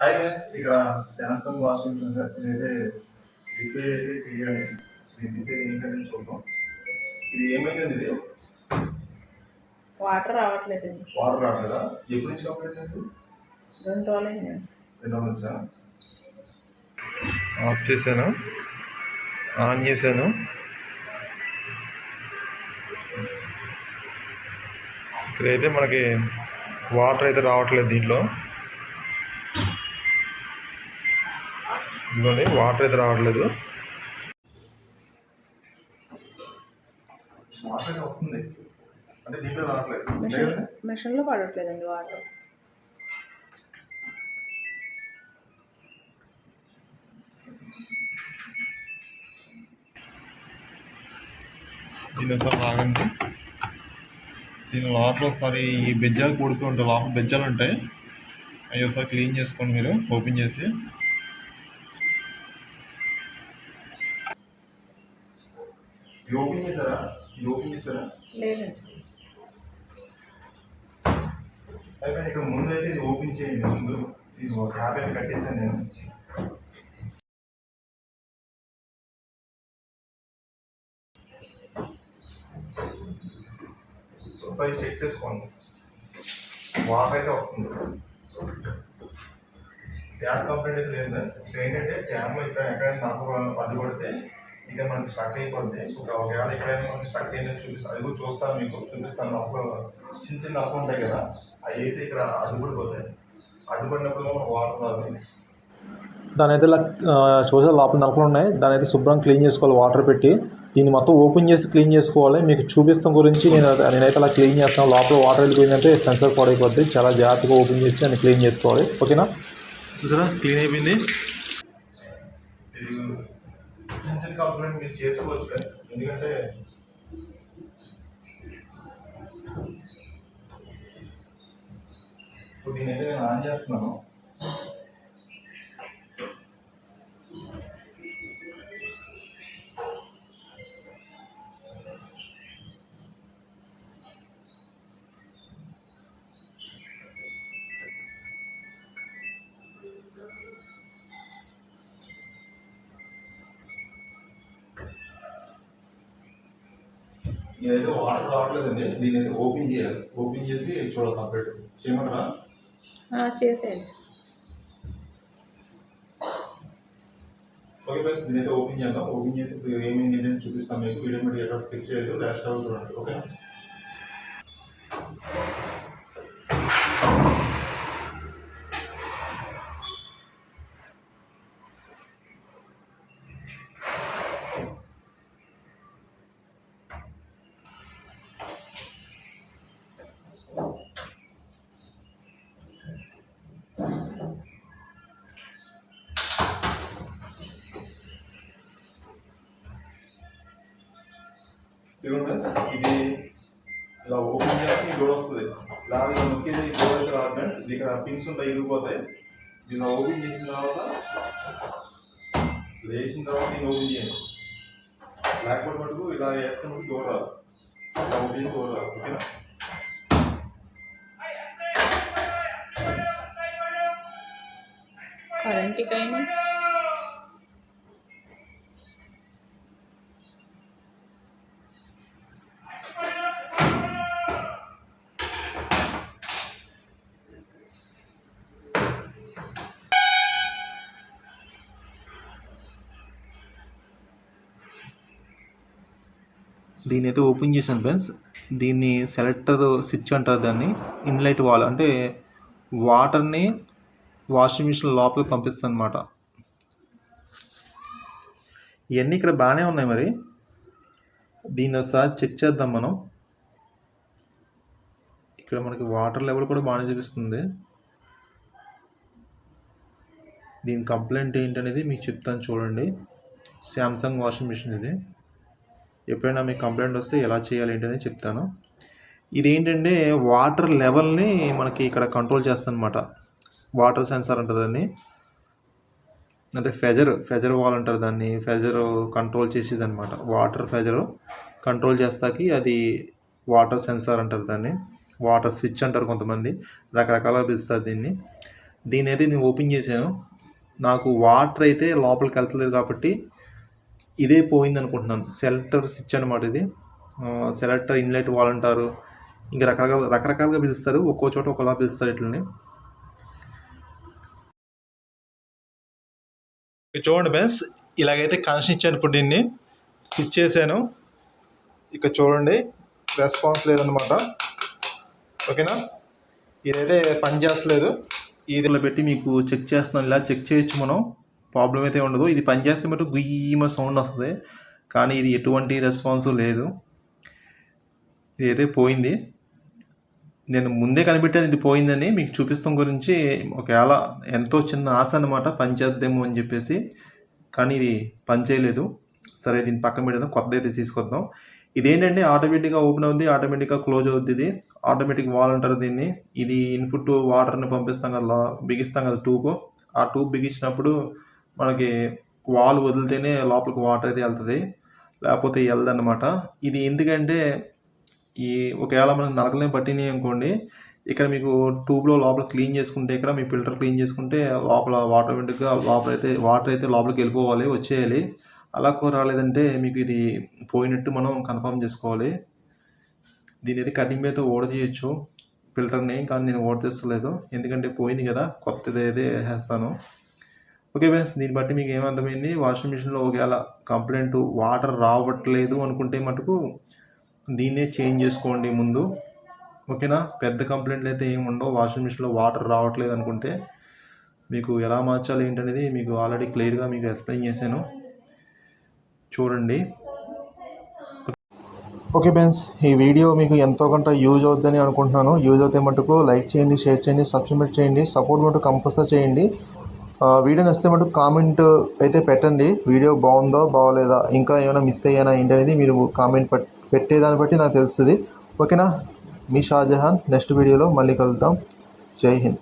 Hi guys ఇక్కడ Samsung అయితే repair అయితే చేయాలి రిపేర్ ఏంటని చూద్దాం ఇది ఏమైంది ఇది వాటర్ రావట్లేదు వాటర్ రావట్లేదా ఎప్పటి నుంచి కంప్లీట్ అయింది రెండు రోజులైంది రెండు రోజుల నుంచా ఆఫ్ చేశాను ఆన్ చేశాను ఇక్కడైతే మనకి వాటర్ అయితే రావట్లేదు దీంట్లో ఇదిగోండి వాటర్ అయితే రావట్లేదు. వాటర్ అయితే వస్తుంది. అంటే దీంట్లో రావట్లేదు. మిషన్ లేదా? మిషన్లో పడట్లేదండి వాటర్ దీని ఒకసారి దీని లోపల ఒకసారి ఈ బెజ్జాలు కూడుతూ ఉంటాయి లోపల బెజ్జాలు ఉంటాయి. అవి ఒకసారి క్లీన్ చేసుకోండి మీరు ఓపెన్ చేసి. ఇది ఓపెన్ చేశారా? ఇది ఓపెన్ చేశారా? లేదండి అయిపోయింది ఇక్కడ ముందు అయితే ఇది ఓపెన్ చేయండి. ముందు ఇది ఒక అయితే కట్టేసాను నేను. ఒకసారి చెక్ చేసుకోండి. వాటర్ అయితే వస్తుంది. ట్యాప్ కంప్లైంట్ అయితే లేదు ఇక్కడ ఏంటంటే ట్యాప్లో ఇక్కడ ఎక్కడైనా నాకు అడ్డు పడితే ఇక మనకి స్టక్ అయిపోద్ది ఒక ఒకవేళ ఎక్కడైనా మనకి స్టక్ అయిందని చూపిస్తాను అది కూడా చూస్తాను మీకు చూపిస్తాను. అప్పుడు చిన్న చిన్న అప్పు ఉంటాయి కదా అవి అయితే ఇక్కడ అడ్డుపడిపోతాయి. అడ్డుపడినప్పుడు మనం వాటర్ రాదు దాని అయితే ఇలా చూసే లోపల నలుపులు ఉన్నాయి. దాని అయితే శుభ్రం క్లీన్ చేసుకోవాలి వాటర్ పెట్టి. దీన్ని మొత్తం ఓపెన్ చేసి క్లీన్ చేసుకోవాలి. మీకు చూపిస్తాం గురించి నేను నేనైతే అలా క్లీన్ చేస్తాను. లోపల వాటర్ వెళ్ళిపోయిందంటే సెన్సర్ పాడైపోద్ది. చాలా జాగ్రత్తగా ఓపెన్ చేసి దాన్ని క్లీన్ చేసుకోవాలి. ఓకేనా? చూసారా? క్లీన్ అయిపోయింది ఇది చిన్న చిన్న కంప్లైంట్ మీరు చేసుకోవచ్చు ఫ్రెండ్స్ ఎందుకంటే ఇప్పుడు నేనైతే అయితే నేను ఆన్ చేస్తున్నాను. ఇదైతే వాటర్ రావట్లేదండి దీని అయితే ఓపెన్ చేయాలి. ఓపెన్ చేసి చూడాలి కంప్లీట్ చేయమంటారా? చేసేయండి. ఓకే ఫ్రెండ్స్ దీని అయితే ఓపెన్ చేద్దాం. ఓపెన్ చేసి ఏంటని చూపిస్తాం. మీకు వీడియో మీరు ఎక్కడ స్కిప్ చేయొద్దు. లాస్ట్ అవుట్ చూడండి. ఓకే ఇదిగోండి ఇది ఇలా ఓపెన్ చేస్తే ఈ డోర్ వస్తుంది ఇలా నొక్కేది ఈ డోర్ అయితే రాదు ఫ్రెండ్స్ ఇది ఇక్కడ పిన్స్ ఉంటాయి ఇరిగిపోతాయి దీన్ని ఓపెన్ చేసిన తర్వాత లేచిన తర్వాత దీన్ని ఓపెన్ చేయండి లేకపోతే మటుకు ఇలా ఎక్కడ మటుకు డోర్ రాదు ఇలా ఓపెన్ చేసి డోర్ రాదు ఓకేనా కరెంట్ కరెంట్కైనా దీన్ని అయితే ఓపెన్ చేశాను ఫ్రెండ్స్. దీన్ని సెలెక్టర్ స్విచ్ అంటారు దాన్ని. ఇన్లైట్ వాల్ అంటే వాటర్ని వాషింగ్ మిషన్ లోపలికి పంపిస్తుంది అనమాట ఇవన్నీ ఇక్కడ బాగానే ఉన్నాయి మరి. దీన్ని ఒకసారి చెక్ చేద్దాం మనం. ఇక్కడ మనకి వాటర్ లెవెల్ కూడా బాగానే చూపిస్తుంది. దీని కంప్లైంట్ ఏంటనేది మీకు చెప్తాను చూడండి. శాంసంగ్ వాషింగ్ మిషన్ ఇది. ఎప్పుడైనా మీకు కంప్లైంట్ వస్తే ఎలా చేయాలి ఏంటనే చెప్తాను. ఇది ఏంటంటే వాటర్ లెవెల్ని మనకి ఇక్కడ కంట్రోల్ చేస్తుందనమాట వాటర్ సెన్సార్ అంటారు దాన్ని. అంటే ఫెజర్ ఫెజర్ వాల్ అంటారు దాన్ని. ఫెజర్ కంట్రోల్ చేసేది అనమాట వాటర్ ఫెజర్ కంట్రోల్ చేస్తాకి అది వాటర్ సెన్సార్ అంటారు దాన్ని. వాటర్ స్విచ్ అంటారు కొంతమంది. రకరకాల పిలుస్తారు దీన్ని. దీని అయితే నేను ఓపెన్ చేశాను. నాకు వాటర్ అయితే లోపలికి వెళ్తలేదు కాబట్టి ఇదే పోయింది అనుకుంటున్నాను సెలెక్టర్ స్విచ్ అనమాట ఇది సెలెక్టర్ ఇన్లెట్ వాల్ అంటారు. ఇంకా రకరకాల రకరకాలుగా పిలుస్తారు. ఒక్కో చోట ఒకలా పిలుస్తారు ఇట్లని చూడండి బెన్స్ ఇలాగైతే కనెక్షన్ ఇచ్చాను ఇప్పుడు దీన్ని. స్విచ్ చేశాను. ఇక చూడండి రెస్పాన్స్ లేదనమాట ఓకేనా? ఇదైతే పని చేస్తలేదు. ఇదిలో పెట్టి మీకు చెక్ చేస్తున్నాను. ఇలా చెక్ చేయొచ్చు మనం. ప్రాబ్లం అయితే ఉండదు. ఇది పనిచేస్తే మటు గుయ్యమ సౌండ్ వస్తుంది. కానీ ఇది ఎటువంటి రెస్పాన్స్ లేదు. ఇదైతే పోయింది. నేను ముందే కనిపెట్టేది ఇది పోయిందని మీకు చూపిస్తాం గురించి. ఒకవేళ ఎంతో చిన్న ఆశ అనమాట పనిచేద్దేమో అని చెప్పేసి. కానీ ఇది పనిచేయలేదు సరే దీన్ని పక్కన పెడదాం. కొత్త అయితే తీసుకొద్దాం. ఇదేంటంటే ఆటోమేటిక్గా ఓపెన్ అవుద్ది ఆటోమేటిక్గా క్లోజ్ అవుద్ది ఇది. ఆటోమేటిక్ వాల్ అంటారు దీన్ని. ఇది ఇన్పుట్ వాటర్ని పంపిస్తాం కదా బిగిస్తాం కదా ట్యూబ్ ఆ ట్యూబ్ బిగించినప్పుడు మనకి వాల్ వదిలితేనే లోపలికి వాటర్ అయితే వెళ్తుంది. లేకపోతే వెళ్ళదన్నమాట ఇది ఎందుకంటే ఈ ఒకవేళ మనకి నలకలే పట్టినాయి అనుకోండి ఇక్కడ మీకు ట్యూబ్లో లోపల క్లీన్ చేసుకుంటే ఇక్కడ మీ ఫిల్టర్ క్లీన్ చేసుకుంటే లోపల ఆటోమేటిక్గా లోపల అయితే వాటర్ అయితే లోపలికి వెళ్ళిపోవాలి వచ్చేయాలి. అలా రాలేదంటే మీకు ఇది పోయినట్టు మనం కన్ఫర్మ్ చేసుకోవాలి. దీని అయితే కటింగ్ అయితే ఓడ చేయొచ్చు ఫిల్టర్ని కానీ నేను ఓడ చేస్తలేదు ఎందుకంటే పోయింది కదా కొత్తది అయితే వేసేస్తాను ఓకే ఫ్రెండ్స్ దీన్ని బట్టి మీకు ఏమర్థమైంది వాషింగ్ మిషన్లో ఒకవేళ కంప్లైంట్ వాటర్ రావట్లేదు అనుకుంటే మటుకు దీన్నే చేంజ్ చేసుకోండి ముందు. ఓకేనా? పెద్ద కంప్లైంట్లు అయితే ఏమి ఉండవు. వాషింగ్ మిషన్లో వాటర్ రావట్లేదు అనుకుంటే మీకు ఎలా మార్చాలి ఏంటనేది మీకు ఆల్రెడీ క్లియర్గా మీకు ఎక్స్ప్లెయిన్ చేశాను. చూడండి. ఓకే ఫ్రెండ్స్ ఈ వీడియో మీకు ఎంతో కొంత యూజ్ అవుద్దని అనుకుంటున్నాను. యూజ్ అవుతే మటుకు లైక్ చేయండి షేర్ చేయండి సబ్స్క్రైబ్ చేయండి సపోర్ట్ మటుకు కంపల్సరీ చేయండి. వీడియో నచ్చితే మటుకు కామెంట్ అయితే పెట్టండి. వీడియో బాగుందో బాగోలేదా ఇంకా ఏమైనా మిస్ అయ్యానా ఏంటనేది మీరు కామెంట్ పెట్టేదాన్ని బట్టి నాకు తెలుస్తుంది. ఓకేనా మీ షాజహాన్ నెక్స్ట్ వీడియోలో మళ్ళీ కలుద్దాం. జై హింద్.